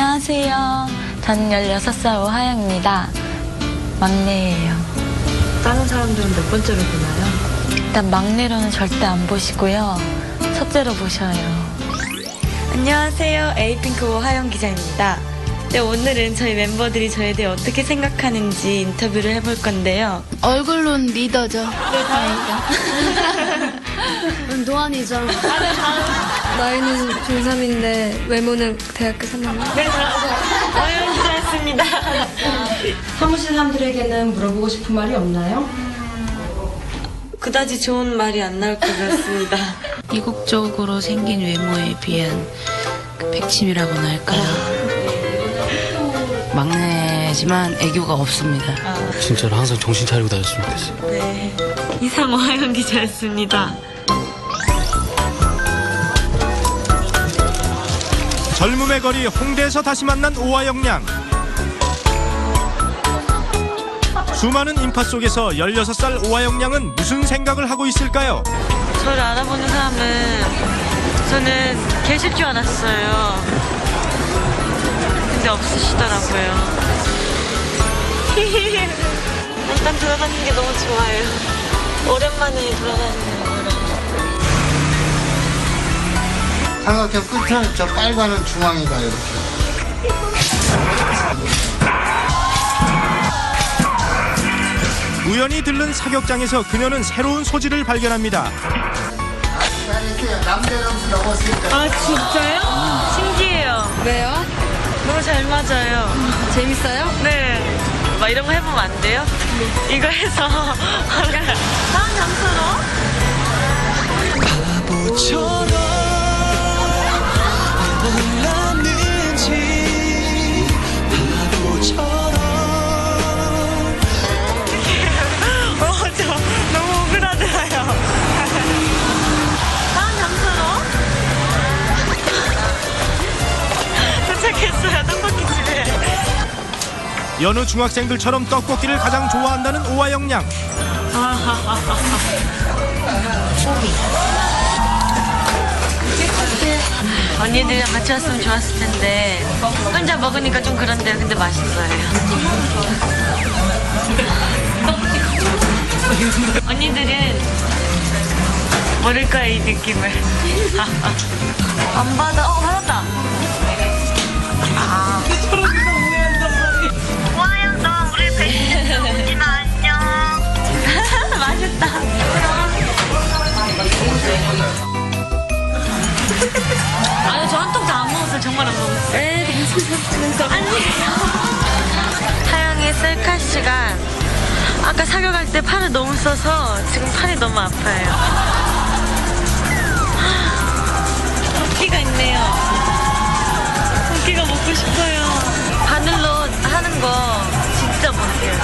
안녕하세요. 저는 16살 오하영입니다. 막내예요. 다른 사람들은 몇 번째로 보나요? 일단 막내로는 절대 안 보시고요. 첫째로 보셔요. 안녕하세요. 에이핑크 오하영 기자입니다. 네, 오늘은 저희 멤버들이 저에 대해 어떻게 생각하는지 인터뷰를 해볼 건데요. 얼굴론 리더죠. 네, 다행이다. 노안이죠. 나이는 중3인데 외모는 대학교 3학년. 오하영 기자였습니다. 사무실 사람들에게는 물어보고 싶은 말이 없나요? 그다지 좋은 말이 안 나올 것 같습니다. 이국적으로 생긴 외모에 비한 그 백침이라고나 할까요? 막내 지만 애교가 없습니다. 진짜로 항상 정신 차리고 다녔으면 좋겠어요. 네. 이상 오하영 기자였습니다. 젊음의 거리 홍대에서 다시 만난 오하영 양. 수많은 인파 속에서 16살 오하영 양은 무슨 생각을 하고 있을까요? 저를 알아보는 사람은 저는 계실 줄 알았어요. 근데 없으시더라고요. 일단 돌아다니는 게 너무 좋아요. 오랜만에 돌아다니는 거라. 삼각형 끝은 저 빨간은 중앙이가 이렇게. 우연히 들른 사격장에서 그녀는 새로운 소질을 발견합니다. 아, 진짜요? 신기해요. 왜요? 너무 잘 맞아요. 재밌어요? 네. 막 이런 거 해보면 안 돼요? 이거 해서. 다음 장소로? 여느 중학생들처럼 떡볶이를 가장 좋아한다는 오하영 양. 언니들이랑 같이 왔으면 좋았을 텐데 혼자 먹으니까 좀 그런데요. 근데 맛있어요. 언니들은 모를 거야 이 느낌을. 안 받아. 어 받았다. 정말 안 먹었어요 에이 괜찮았어 아니에요 하영이 셀카 시간 아까 사격할 때 팔을 너무 써서 지금 팔이 너무 아파요. 토끼가 있네요. 토끼가 먹고 싶어요. 바늘로 하는 거 진짜 못해요.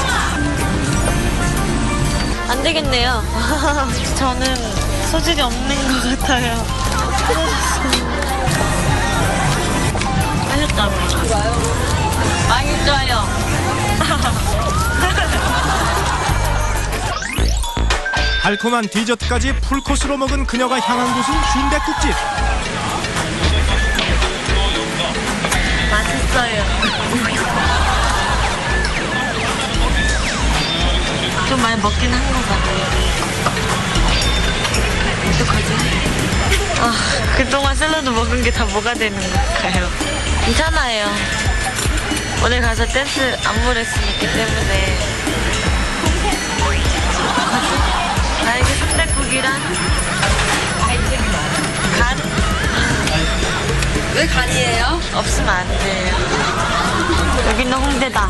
안 되겠네요. 저는 소질이 없는 것 같아요. 맛있다. 좋아요. 많이 좋아요. 달콤한 디저트까지 풀코스로 먹은 그녀가 향한 곳은 순댓국집. 맛있어요. 좀 많이 먹긴 한 것 같아요. 어떡하지? 아, 그동안 샐러드 먹은 게 다 뭐가 되는 걸까요? 괜찮아요. 오늘 가서 댄스 안무를 했으기 때문에. 나에게 순댓국이란 간? 왜 간이에요? 없으면 안 돼요. 여기는 홍대다.